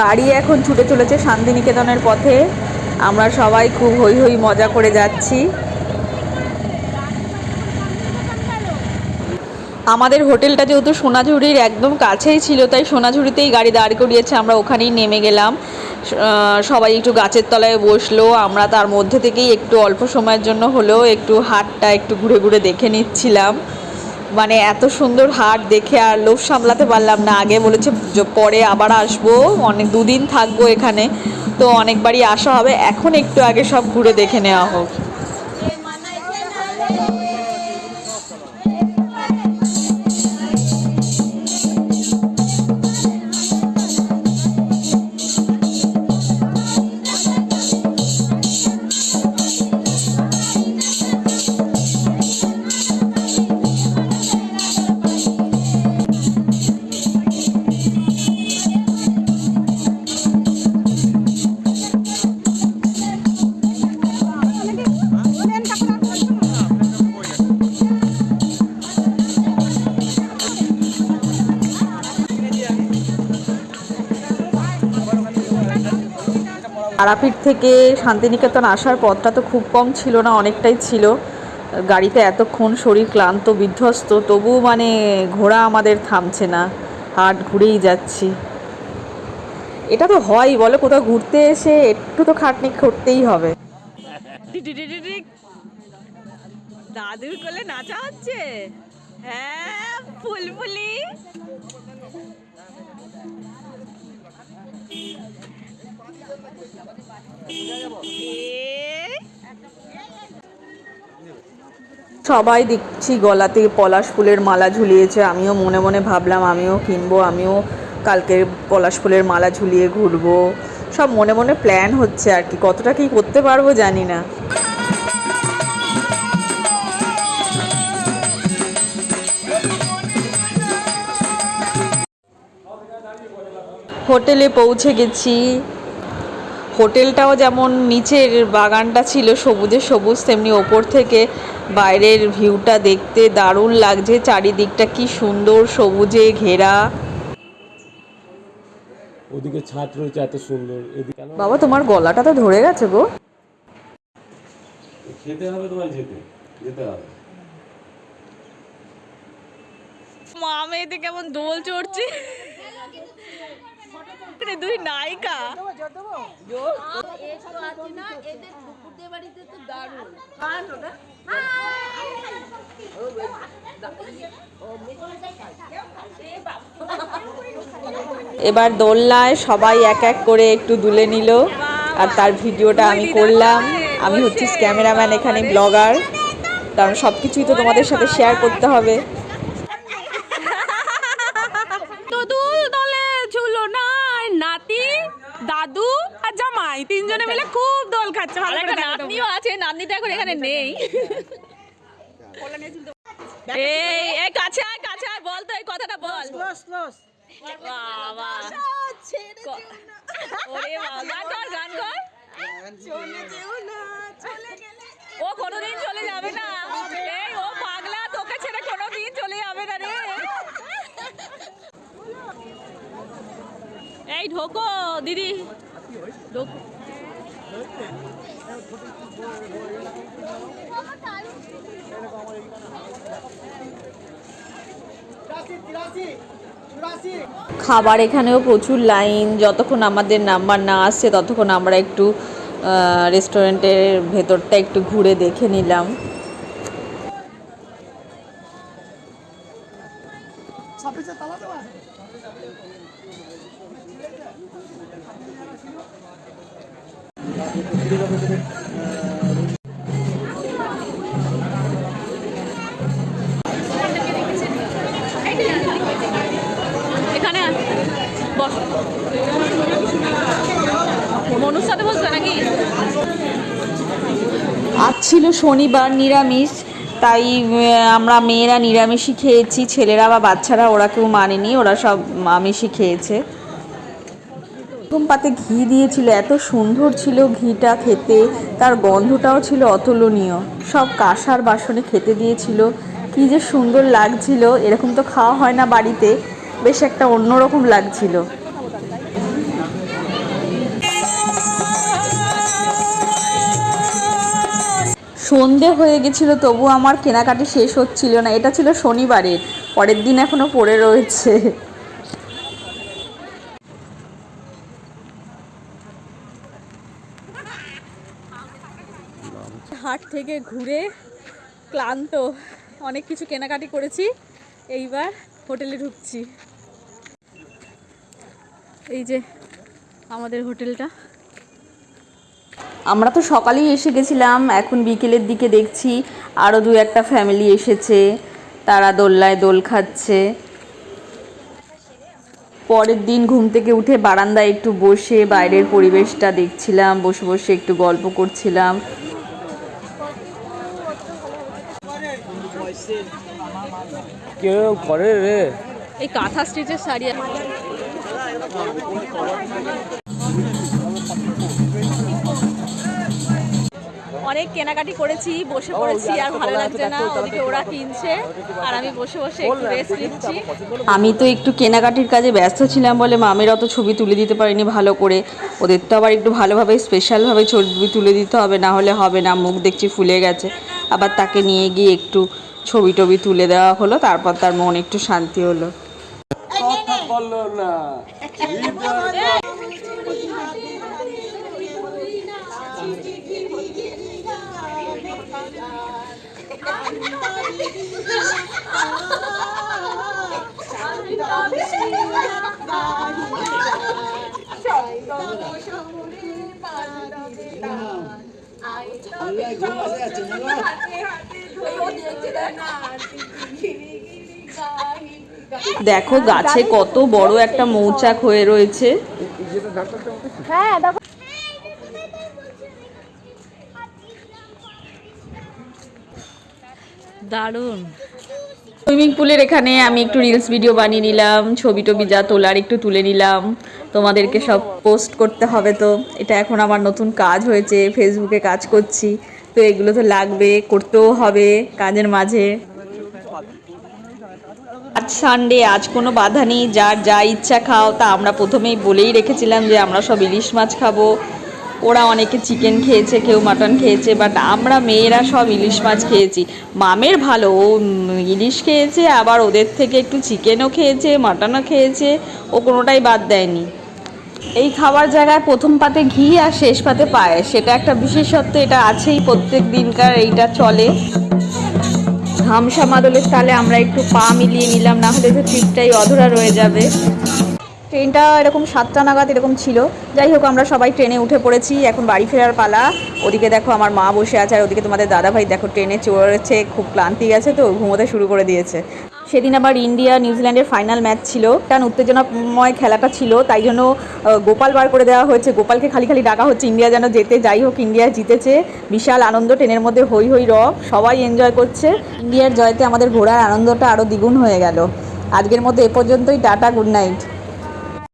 গাড়ি এখন ছুটে চলেছে শান্তিনিকেতনের পথে। আমরা সবাই খুব হই হই মজা করে যাচ্ছি। আমাদের হোটেলটা যেহেতু সোনাঝুরির একদম কাছেই ছিল, তাই সোনাঝুরিতেই গাড়ি দাঁড় করিয়েছে। আমরা ওখানেই নেমে গেলাম। সবাই একটু গাছের তলায় বসল। আমরা তার মধ্যে থেকেই একটু অল্প সময়ের জন্য হলেও একটু হাটটা একটু ঘুরে ঘুরে দেখে নিচ্ছিলাম। মানে এত সুন্দর হাট দেখে আর লোভ সামলাতে পারলাম না। আগে বলেছে পরে আবার আসব, অনেক দুদিন থাকব এখানে, তো অনেকবারই আসা হবে। এখন একটু আগে সব ঘুরে দেখে নেওয়া হোক। তারাপীঠ থেকে শান্তিনিকেতন আসার পথটা তো খুব কম ছিল না, অনেকটাই ছিল। গাড়িতে এতক্ষণ শরীর ক্লান্ত, বিধ্বস্ত, তবুও মানে ঘোড়া আমাদের থামছে না, হাট ঘুরেই যাচ্ছি। এটা তো হয়, বলো কোথাও ঘুরতে এসে একটু তো খাটনি করতেই হবে। দাদুর কোলে নাচা হচ্ছে? হ্যাঁ ফুলফুলি। সবাই দেখছি গলাতে পলাশ ফুলের মালা ঝুলিয়েছে। আমিও মনে মনে ভাবলাম, আমিও কিনবো, আমিও কালকে পলাশ ফুলের মালা ঝুলিয়ে ঘুরবো। সব মনে মনে প্ল্যান হচ্ছে আর কি, কতটা কি করতে পারব জানি না। হোটেলে পৌঁছে গেছি। হোটেলটাও যেমন নিচের বাগানটা ছিল সবুজে সবুজ তেমনি ওপর থেকে বাইরের ভিউটা দেখতে দারুণ লাগছে। চারিদিকটা কি সুন্দর সবুজে ঘেরা। ওদিকে ছাদ রয়েছে এত সুন্দর। এদিকে বাবা তোমার গলাটা তো ধরে গেছে গো। খেতে হবে তোমায় যেতে যেতে হবে। মা মেয়েতে কেমন দোল চড়ছে। দুই নায়িকা। এবার দোলনায় সবাই এক এক করে একটু দুলে নিল, আর তার ভিডিওটা আমি করলাম। আমি হচ্ছি ক্যামেরাম্যান, এখানে ব্লগার। কারণ সব কিছুই তো তোমাদের সাথে শেয়ার করতে হবে তো দুল দলে ঝুলো নাই নাতি দাদু জামাই তিনজনে মিলে খুব দোল খাচ্ছে ভালো করে দেখো নাতনিও আছে নাতনিটা এখন এখানে নেই। এই এই কাছে আয় কাছে আয় বল তো এই কথাটা বল। বাবা। ক- ওরে বাবা গান কর গান কর। ও কোনোদিন চলে যাবে না। এই ও পাগলা তোকে ছেড়ে কোনোদিন চলে যাবে না রে। এই ঢোকো দিদি। খাবার এখানেও প্রচুর লাইন, যতক্ষণ আমাদের নাম্বার না আসছে ততক্ষণ আমরা একটু রেস্টুরেন্টের ভেতরটা একটু ঘুরে দেখে নিলাম। আজ ছিল শনিবার, নিরামিষ। তাই আমরা মেয়েরা নিরামিষই খেয়েছি। ছেলেরা বা বাচ্চারা, ওরা কেউ মানেনি। ওরা সব আমিষই খেয়েছে। প্রথম পাতে ঘি দিয়েছিল, এত সুন্দর ছিল ঘিটা খেতে, তার গন্ধটাও ছিল অতুলনীয়। সব কাঁসার বাসনে খেতে দিয়েছিল, কী যে সুন্দর লাগছিল, এরকম তো খাওয়া হয় না বাড়িতে, বেশ একটা অন্যরকম লাগছিল। সন্ধে হয়ে গেছিল তবু আমার কেনাকাটি শেষ হচ্ছিল না, এটা ছিল শনিবারের, পরের দিন এখনও পড়ে রয়েছে। হাট থেকে ঘুরে ক্লান্ত, অনেক কিছু কেনাকাটি করেছি, এইবার হোটেলে ঢুকছি। এই যে আমাদের হোটেলটা। আমরা তো সকালেই এসে গেছিলাম, এখন বিকেলের দিকে দেখছি আরও দু একটা ফ্যামিলি এসেছে, তারা দোল্লায় দোল খাচ্ছে। পরের দিন ঘুম থেকে উঠে বারান্দায় একটু বসে বাইরের পরিবেশটা দেখছিলাম, বসে বসে একটু গল্প করছিলাম। কেউ করে রে। এই কাঁথা স্টিচের শাড়ি অনেক কেনাকাটি করেছি বসে পড়েছি আর ভালো লাগছে না। ওদিকে ওরা কিনছে আর আমি বসে বসে একটু রেস্ট নিচ্ছি। আমি তো একটু কেনাকাটির কাজে ব্যস্ত ছিলাম বলে মামের অত ছবি তুলে দিতে পারিনি ভালো করে। ওদের তো আবার একটু ভালোভাবে স্পেশালভাবে ছবি তুলে দিতে হবে না হলে হবে না। মুখ দেখছি ফুলে গেছে। আবার তাকে নিয়ে গিয়ে একটু ছবি টবি তুলে দেওয়া হলো তারপর তার মন একটু শান্তি হলো কথা বলল না দেখো গাছে কত বড় একটা মৌচাক হয়ে রয়েছে। দারুণ। সুইমিং পুলের এখানে আমি একটু রিলস ভিডিও বানিয়ে নিলাম ছবি টবি যা তোলার একটু তুলে নিলাম। তোমাদেরকে সব পোস্ট করতে হবে তো। এটা এখন আমার নতুন কাজ হয়েছে ফেসবুকে কাজ করছি। তো এগুলো তো লাগবে, করতেও হবে কাজের মাঝে। আজ সানডে আজ কোনো বাধা নেই, যার যা ইচ্ছা খাও তা আমরা প্রথমেই বলেই রেখেছিলাম যে আমরা সব ইলিশ মাছ খাব। ওরা অনেকে চিকেন খেয়েছে, কেউ মাটন খেয়েছে বাট আমরা মেয়েরা সব ইলিশ মাছ খেয়েছি। মামের ভালো, ও ইলিশ খেয়েছে, আবার ওদের থেকে একটু চিকেনও খেয়েছে মাটনও খেয়েছে, ও কোনোটাই বাদ দেয়নি। এই খাবার জায়গায় প্রথম পাতে ঘি আর শেষ পাতে পায় সেটা একটা বিশেষত্ব, এটা আছেই প্রত্যেক দিনকার, এইটা চলে। হামসা মাদলের তালে আমরা একটু পা মিলিয়ে নিলাম, না হলে তো ট্রিপটাই অধরা রয়ে যাবে। ট্রেনটা এরকম সাতটা নাগাদ এরকম ছিল। যাই হোক, আমরা সবাই ট্রেনে উঠে পড়েছি, এখন বাড়ি ফেরার পালা। ওদিকে দেখো আমার মা বসে আছে, আর ওদিকে তোমাদের দাদা ভাই দেখো ট্রেনে চড়েছে, খুব ক্লান্তি গেছে তো, ঘুমোতে শুরু করে দিয়েছে। সেদিন আবার ইন্ডিয়া নিউজিল্যান্ডের ফাইনাল ম্যাচ ছিল। কারণ উত্তেজনাময় খেলাটা ছিল, তাই জন্য গোপাল বার করে দেওয়া হয়েছে। গোপালকে খালি খালি ডাকা হচ্ছে ইন্ডিয়া যেন যেতে যাই হোক, ইন্ডিয়া জিতেছে। বিশাল আনন্দ, ট্রেনের মধ্যে হই হই র। সবাই এনজয় করছে। ইন্ডিয়ার জয়তে আমাদের ঘোরার আনন্দটা আরও দ্বিগুণ হয়ে গেল। আজকের মতো এ পর্যন্তই, টাটা গুড নাইট